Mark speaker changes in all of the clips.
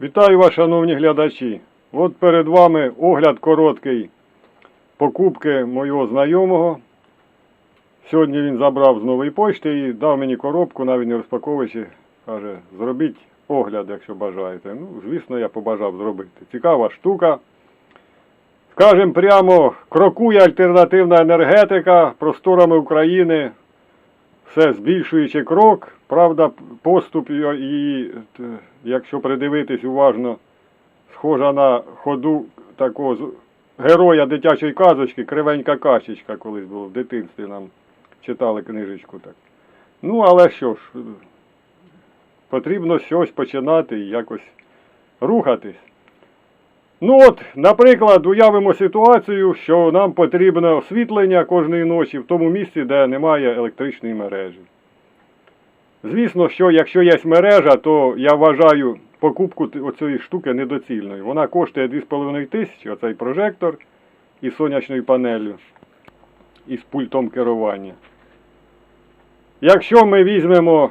Speaker 1: Вітаю вас, шановні глядачі. От перед вами огляд короткий покупки моєго знайомого. Сьогодні він забрав з нової почти і дав мені коробку, навіть не розпаковуючи. Каже, зробіть огляд, якщо бажаєте. Ну, звісно, я побажав зробити. Цікава штука. Скажем прямо, крокує альтернативна енергетика просторами України, все збільшуючи крок. Правда, поступ її, якщо придивитись уважно, схожа на ходу такого героя дитячої казочки, кривенька качечка, колись було в дитинстві нам читали книжечку так. Ну, але що ж, потрібно щось починати і якось рухатись. Ну от, наприклад, уявимо ситуацію, що нам потрібно освітлення кожної ночі в тому місці, де немає електричної мережі. Звісно, що якщо є мережа, то я вважаю покупку оцієї штуки недоцільною. Вона коштує 2,5 тисячі, оцей прожектор із сонячною панелью, і з пультом керування. Якщо ми візьмемо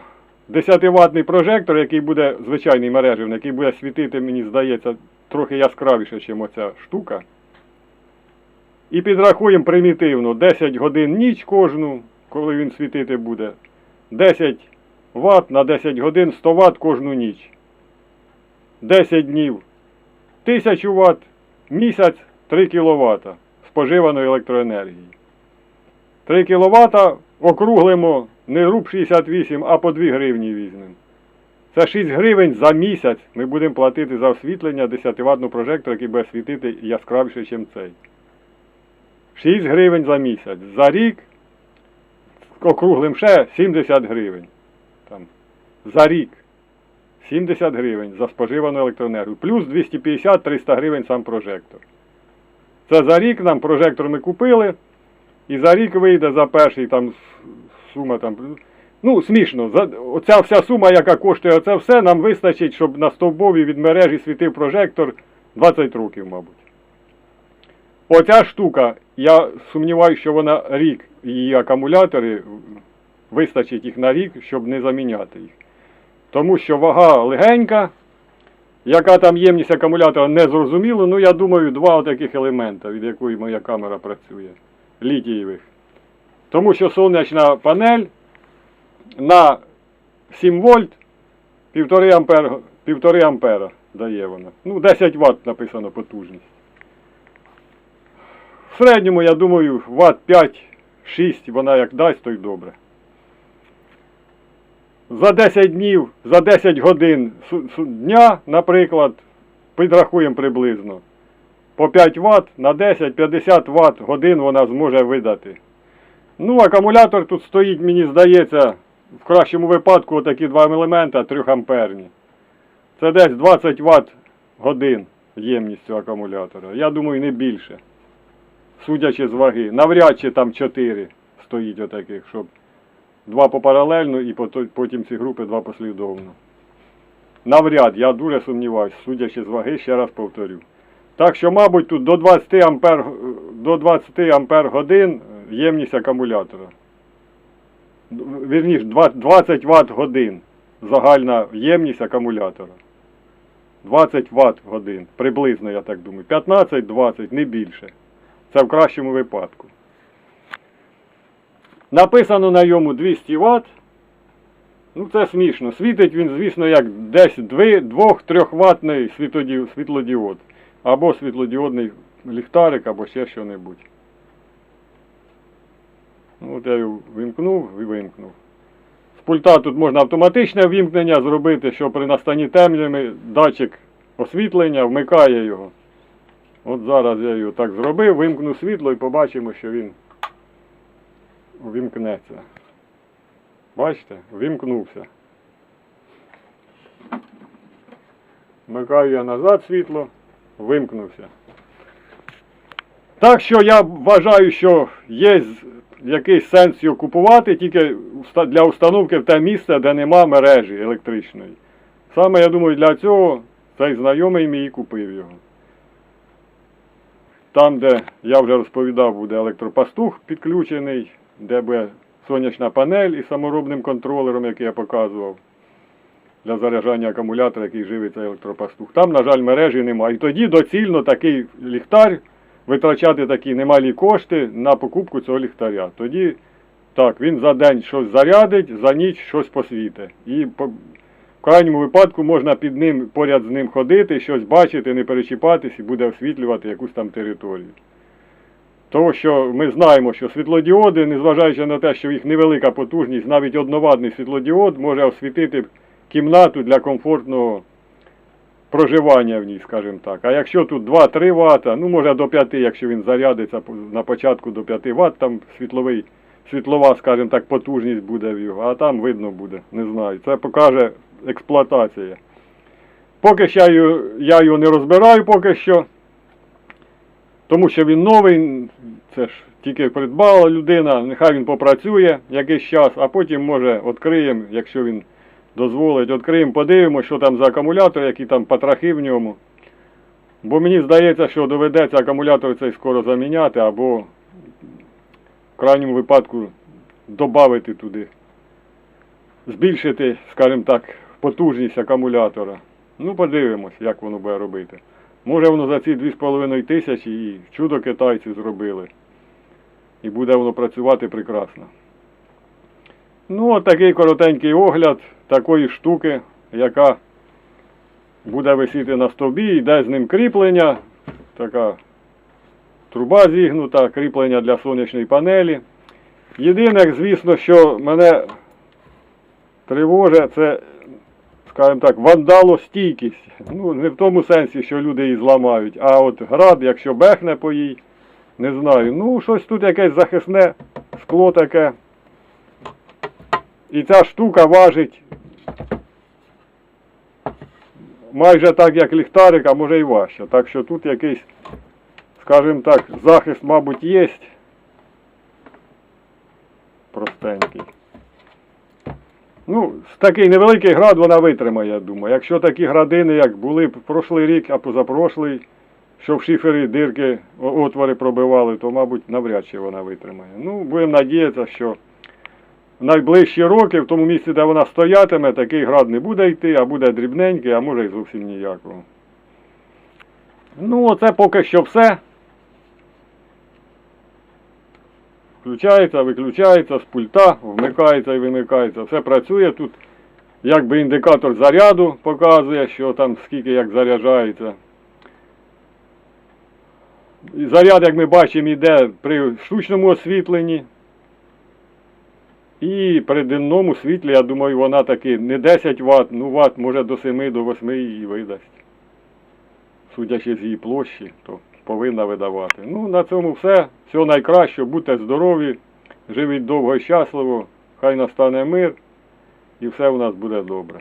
Speaker 1: 10-ваттний прожектор, який буде звичайний мережевний, який буде світити, мені здається, трохи яскравіше, ніж оця штука. І підрахуємо примітивно 10 годин ніч кожну, коли він світити буде. 10 Вт на 10 годин 100 Вт кожну ніч. 10 днів 1000 Вт, місяць 3 кВт споживаної електроенергії. 3 кВт округлимо не груб 68, а по 2 гривні візьмемо. Це 6 гривень за місяць ми будемо платити за освітлення 10 ваттного прожектора, який буде світити яскравіше, ніж цей. 6 гривень за місяць. За рік округлим ще 70 гривень. За рік 70 гривень за споживану електроенергію. Плюс 250-300 гривень сам прожектор. Це за рік нам прожектор ми купили. І за рік вийде за перший там сума там. Ну, смішно. За, оця вся сума, яка коштує оце все, нам вистачить, щоб на стовбові від мережі світив прожектор 20 років, мабуть. Оця штука, я сумніваюся, що вона рік, її акумулятори вистачить їх на рік, щоб не заміняти їх. Тому що вага легенька, яка там ємність акумулятора не зрозуміло, ну я думаю, два таких елемента, від якої моя камера працює, літієвих. Тому що сонячна панель на 7 вольт 1,5 ампер, 1,5 ампера дає вона. Ну, 10 Вт написано потужність. В середньому, я думаю, Вт 5-6 вона як дасть, то й добре. За 10 днів, за 10 годин дня, наприклад, підрахуємо приблизно. По 5 Вт на 10-50 Вт годин вона зможе видати. Ну, акумулятор тут стоїть, мені здається, в кращому випадку отакі два елемента 3 амперні. Це десь 20 Вт годин ємність акумулятора. Я думаю, не більше. Судячи з ваги. Навряд чи там 4 стоїть отаких, щоб два попаралельно і потім ці групи два послідовно. Навряд, я дуже сумніваюся, судячи з ваги, ще раз повторю. Так що, мабуть, тут до 20 ампер, до 20 ампер годин ємність акумулятора. Вірніше, 20 Вт годин загальна ємність акумулятора. 20 Вт годин, приблизно, я так думаю. 15-20, не більше. Це в кращому випадку. Написано на йому 200 Вт. Ну це смішно. Світить він, звісно, як десь 2-3 ватний світлодіод. Або світлодіодний ліхтарик, або ще що-небудь. Ну, От я його вимкнув і вимкнув. З пульта тут можна автоматичне вимкнення зробити, що при настанні темряви датчик освітлення вмикає його. От зараз я його так зробив, вимкну світло і побачимо, що він увімкнеться. Бачите, вимкнувся. Вмикаю я назад світло, вимкнувся. Так що я вважаю, що є якийсь сенс його купувати тільки для установки в те місце, де нема мережі електричної. Саме я думаю, для цього цей знайомий мій купив його. Там, де я вже розповідав, буде електропастух підключений, де буде сонячна панель із саморобним контролером, який я показував. для заряджання акумулятора, який живиться електропастух. Там, на жаль, мережі немає. І тоді доцільно такий ліхтар витрачати такі немалі кошти на покупку цього ліхтаря. Тоді так, він за день щось зарядить, за ніч щось посвітить. І в крайньому випадку можна під ним поряд з ним ходити, щось бачити, не перечіпатись і буде освітлювати якусь там територію. Тому що ми знаємо, що світлодіоди, незважаючи на те, що їх невелика потужність, навіть одновадний світлодіод може освітити кімнату для комфортного проживання в ній, скажімо так. А якщо тут 2-3 Вт, ну може до 5, якщо він зарядиться на початку до 5 Вт, там світловий, світлова, скажімо так, потужність буде в його, а там видно буде, не знаю. Це покаже експлуатація. Поки що я, його- не розбираю поки що. Тому що він новий, це ж тільки придбала людина, нехай він попрацює якийсь час, а потім може відкриємо, якщо він дозволить, відкриємо, подивимося, що там за акумулятор, які там потрахи в ньому. Бо мені здається, що доведеться акумулятор цей скоро заміняти, або в крайньому випадку додати туди, збільшити, скажімо так, потужність акумулятора. Ну, подивимось, як воно буде робити. Може воно за ці 2,5 тисячі і чудо китайці зробили. І буде воно працювати прекрасно. Ну, от такий коротенький огляд такої штуки, яка буде висіти на стовбі, йде з ним кріплення, така труба зігнута, кріплення для сонячної панелі. Єдине, звісно, що мене тривожить, це скажімо так, вандалостійкість. Ну, не в тому сенсі, що люди її зламають, а от град, якщо бехне по їй, не знаю. Ну, щось тут якесь захисне скло таке. І ця штука важить майже так, як ліхтарик, а може і важче. Так що тут якийсь, скажімо так, захист, мабуть, є. Простенький. Ну, такий невеликий град вона витримає, я думаю. Якщо такі градини, як були прошлий рік, а позапрошлий, що в шифері дирки, отвори пробивали, то, мабуть, навряд чи вона витримає. Ну, будемо надіятися, що в найближчі роки, в тому місці, де вона стоятиме, такий град не буде йти, а буде дрібненький, а може і зовсім ніякого. Ну, оце поки що все. Включається, виключається з пульта, вмикається і вимикається. Все працює тут. Якби індикатор заряду показує, що там скільки як заряджається. І заряд, як ми бачимо, йде при штучному освітленні. І при денному світлі, я думаю, вона таки не 10 Вт, ну Вт, може до 7 до 8 її видасть. Судячи з її площі, то повинна видавати. Ну, на цьому все. Всього найкращого, будьте здорові, живіть довго і щасливо, хай настане мир і все у нас буде добре.